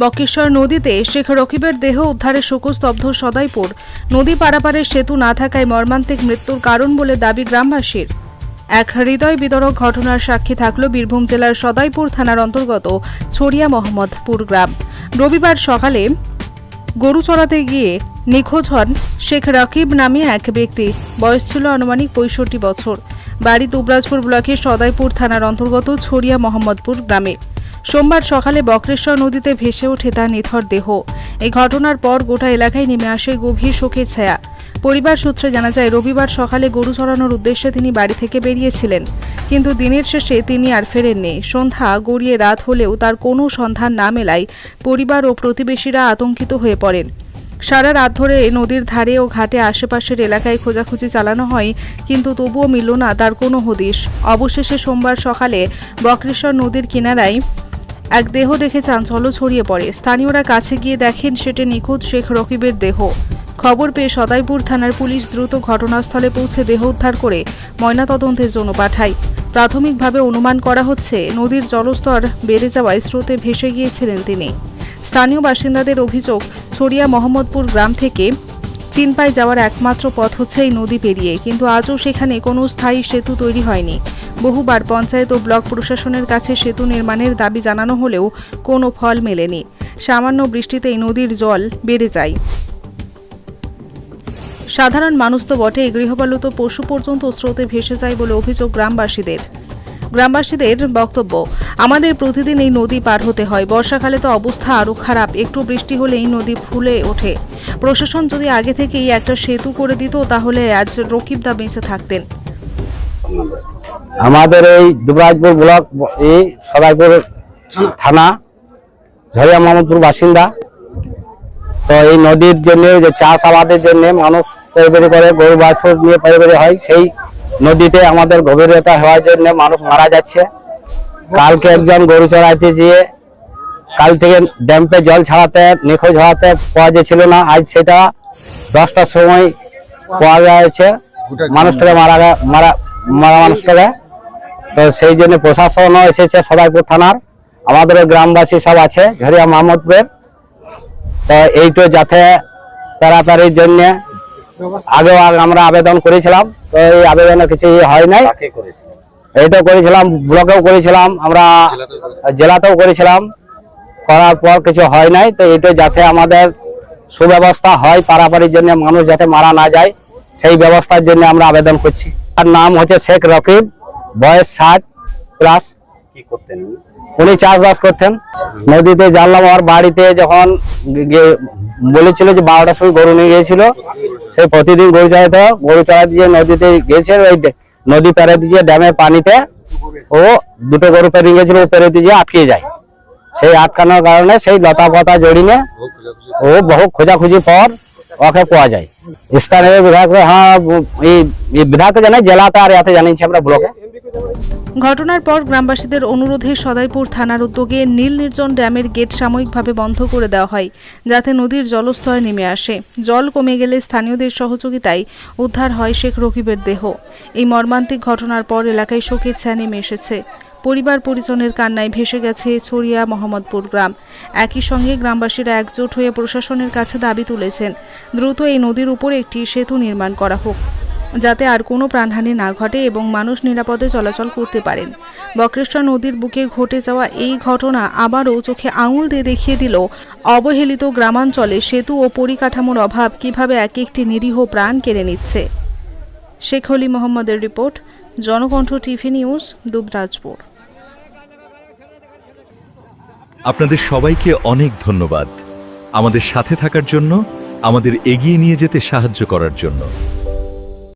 বকেশ্বর নদীতে শেখ রকিবের দেহ উদ্ধারে শোকস্তব্ধ সদাইপুর। নদী পারাপারের সেতু না থাকায় মর্মান্তিক মৃত্যুর কারণ বলে দাবি গ্রামবাসীর। এক হৃদয় বিতরক ঘটনার সাক্ষী থাকল বীরভূম জেলার সদাইপুর থানার অন্তর্গত ছড়িয়া মোহাম্মদপুর গ্রাম। রবিবার সকালে গরু চড়াতে গিয়ে নিখোঁজ হন শেখ রাকিব নামে এক ব্যক্তি। বয়স ছিল আনুমানিক পঁয়ষট্টি বছর। বাড়ি দুবরাজপুর ব্লকের সদাইপুর থানার অন্তর্গত ছড়িয়া মোহাম্মদপুর গ্রামে। সোমবার সকালে বক্রেশ্বর নদীতে ভেসে ওঠে তার নিথর দেহ। এই ঘটনার পর গোটা এলাকায় নেমে আসে গভীর শোকের ছায়া। পরিবার সূত্রে জানা যায়, রবিবার সকালে গরু চড়ানোর উদ্দেশ্যে তিনি বাড়ি থেকে বেরিয়েছিলেন। কিন্তু দিনের শেষে তিনি আর ফেরেননি। সন্ধ্যা গড়িয়ে রাত হলেও তার কোনো সন্ধান না মেলায় পরিবার ও প্রতিবেশীরা আতঙ্কিত হয়ে পড়েন। সারা রাত ধরে নদীর ধারে ও ঘাটে আশেপাশের এলাকায় খোঁজাখুঁজি চালানো হয়, কিন্তু তবুও মিলল না তার কোনো হদিশ। অবশেষে সোমবার সকালে বক্রেশ্বর নদীর কিনারায় এক দেহ দেখে চাঞ্চল্য ছড়িয়ে পড়ে। স্থানীয়রা কাছে গিয়ে দেখেন সেটি নিখোঁজ শেখ রকিবের দেহ। খবর পেয়ে সদাইপুর থানার পুলিশ দ্রুত ঘটনাস্থলে পৌঁছে দেহ উদ্ধার করে ময়নাতদন্তের জন্য পাঠায়। প্রাথমিকভাবে অনুমান করা হচ্ছে, নদীর জলস্তর বেড়ে যাওয়ায় স্রোতে ভেসে গিয়েছিলেন তিনি। স্থানীয় বাসিন্দাদের অভিযোগ, ছড়িয়া মোহাম্মদপুর গ্রাম থেকে চিনপাই যাওয়ার একমাত্র পথ হচ্ছে এই নদী পেরিয়ে, কিন্তু আজও সেখানে কোনো স্থায়ী সেতু তৈরি হয়নি। বহুবার পঞ্চায়েত ও ব্লক প্রশাসনের কাছে সেতু নির্মাণের দাবি জানানো হলেও কোনো ফল মেলেনি। সামান্য বৃষ্টিতেই নদীর জল বেড়ে যায়। সাধারণ মানুষ তো বটেই, গৃহপালিত পশু পর্যন্ত স্রোতে ভেসে যায় বলে অভিযোগ গ্রামবাসীদের। গ্রামবাসীদের বক্তব্য, আমাদের প্রতিদিন এই নদী পার হতে হয়, বর্ষাকালে তো অবস্থা আরও খারাপ, একটু বৃষ্টি হলেই নদী ফুলে ওঠে। প্রশাসন যদি আগে থেকেই একটা সেতু করে দিত, তাহলে আজ রকিবদা বেঁচে থাকতেন। আমাদের এই দুবরাজপুর ব্লক এই সদাইপুর থানা ঝরিয়া মোহাম্মদপুর বাসিন্দা। তো এই নদীর জন্য যে চাষ আবাদের জন্য মানুষ পরিবারি করে গরু বাছুর নিয়ে পরিবারি হয় সেই নদীতে আমাদের গভীরতা হওয়ার জন্য মানুষ মারা যাচ্ছে। কালকে একজন গরু চড়াইতে গিয়ে কাল থেকে ড্যাম্পে জল ছাড়াতে নিখোঁজ হওয়াতে পাওয়া যাচ্ছিল না। আজ সেটা দশটার সময় পাওয়া গেছে। মানুষটাকে মারা মারা মারা মানুষটাকে তো সেই জন্য প্রশাসনও এসেছে সদাইপুর থানার। আমাদের গ্রামবাসী সব আছে ঝরিয়া মোহাম্মদপুরের তো এইটো যাতে প্যারাপ্যারির জন্য আগেও আগ- আমরা আবেদন করেছিলাম তো এই আবেদনে কিছু হয় নাই। এইটা করেছিলাম ব্লকেও করেছিলাম আমরা জেলাতেও করেছিলাম। করার পর কিছু হয় নাই তো এইটা যাতে আমাদের সুব্যবস্থা হয় পারাপারির জন্য মানুষ যাতে মারা না যায় সেই ব্যবস্থার জন্য আমরা আবেদন করছি। তার নাম হচ্ছে শেখ রকিব। বয়স ষাট প্লাস কি করতেন উনি? চাষবাস করতেন। নদীতে জানলাম ওর বাড়িতে যখন বলেছিল যে বারোটার সময় গরু নিয়ে গিয়েছিল সেই প্রতিদিন গরু চড়াইতে গরু চড়াতে গিয়ে নদীতে গিয়েছে ওই নদী পেরাতে গিয়ে ড্যামের পানিতে ও দুটো গরু পেরিয়ে গেছিল ও পেরোতে গিয়ে আটকে যায়। সেই আটকানোর কারণে সেই লতা পাতা জড়িয়ে ও বহু খোঁজাখুঁজি পর ওকে পাওয়া যায়। স্থানীয় বিধায়ক হ্যাঁ এই বিধায়ক জানে জেলাতে আর এতে জানিয়েছি আমরা ব্লকে। ঘটনার পর গ্রামবাসীদের অনুরোধে সদাইপুর থানার উদ্যোগে নীল নির্জন ড্যামের গেট সাময়িকভাবে বন্ধ করে দেওয়া হয়, যাতে নদীর জলস্তর নেমে আসে। জল কমে গেলে স্থানীয়দের সহযোগিতায় উদ্ধার হয় শেখ রকিবের দেহ। এই মর্মান্তিক ঘটনার পর এলাকায় শোকের ছায়া নেমে এসেছে। পরিবার পরিজনের কান্নায় ভেসে গেছে ছড়িয়া মোহাম্মদপুর গ্রাম। একই সঙ্গে গ্রামবাসীরা একজোট হয়ে প্রশাসনের কাছে দাবি তুলেছেন, দ্রুত এই নদীর উপর একটি সেতু নির্মাণ করা হোক। যাতে আর কোনো প্রাণহানি না ঘটে এবং মানুষ নিরাপদে চলাচল করতে পারেন। বক্রেশ্বর নদীর বুকে ঘটে যাওয়া এই ঘটনা আবারও চোখে আঙুল দিয়ে দেখিয়ে দিল, অবহেলিত গ্রামাঞ্চলে সেতু ও পরিকাঠামোর অভাব কীভাবে এক একটি নিরীহ প্রাণ কেড়ে নিচ্ছে। শেখ হলি মোহাম্মদের report, Janakantha TV news, Dubrajpur. আপনাদের সবাইকে অনেক ধন্যবাদ। আমাদের সাথে থাকার জন্য, আমাদের এগিয়ে নিয়ে যেতে সাহায্য করার জন্য।